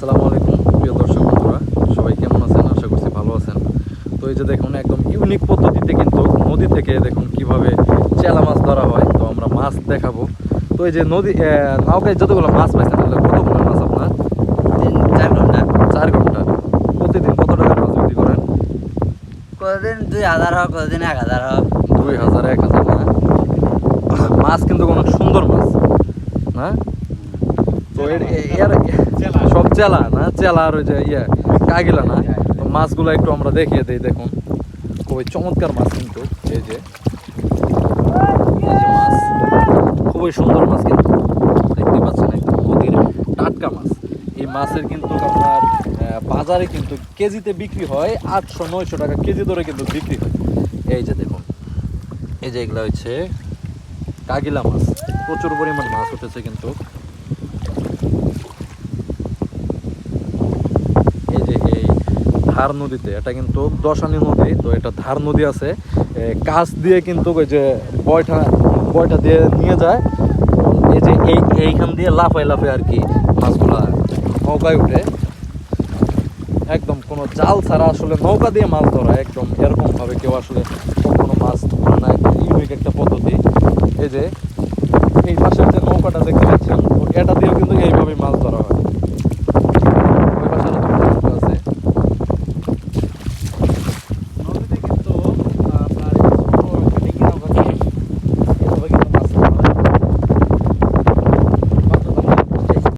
আসসালামু আলাইকুম প্রিয় দর্শক বন্ধুরা। সবাই কেমন আছেন? আশা করছি ভালো আছেন। তো এই যে দেখুন একদম ইউনিক পদ্ধতিতে কিন্তু নদী থেকে দেখুন কীভাবে চেলা মাছ ধরা হয়। তো আমরা মাছ দেখাবো। তো এই যে নদী নৌকায় যতগুলো মাছ পাইছেন তাহলে কতগুলো মাছ আপনার? তিন চার ঘণ্টা। চার ঘণ্টা। প্রতিদিন কত টাকা মাছ বিক্রি করেন? কতদিন? দুই হাজার হোক কতদিন এক হাজার হোক। দুই হাজার এক হাজার না? মাছ কিন্তু অনেক সুন্দর মাছ না? তো এর চেলা না? চেলা আর ওই যে ইয়ে কাগিলা না? তো মাছগুলো একটু আমরা দেখিয়ে দিই দেখুন। খুবই চমৎকার মাছ কিন্তু এই যে। মাছ খুবই সুন্দর মাছ কিন্তু। দেখতে পাচ্ছেন একদম নদীর টাটকা মাছ। এই মাছের কিন্তু আপনার বাজারে কিন্তু কেজিতে বিক্রি হয় আটশো নয়শো টাকা কেজি ধরে কিন্তু বিক্রি হয়। এই যে দেখুন এই যে এগুলো হচ্ছে কাগিলা মাছ। প্রচুর পরিমাণ মাছ উঠেছে কিন্তু এই যে এই ধার নদীতে, এটা কিন্তু দশানি নদী, তো এটা ধার নদী আছে। কাছ দিয়ে কিন্তু ওই যে বয়টা বয়টা দিয়ে নিয়ে যায়। এই যে এই, এইখান দিয়ে লাফায় লাফায় আর কি মাছগুলা নৌকায় উঠে। একদম কোনো জাল ছাড়া আসলে নৌকা দিয়ে মাছ ধরা, একদম এরকম ভাবে কেউ আসলে কখনো মাছ ধরে না ইউনিক একটা পদ্ধতি। এই যে এই পাশের যে নৌকাটা দেখতে পাচ্ছেন এটা দিয়েও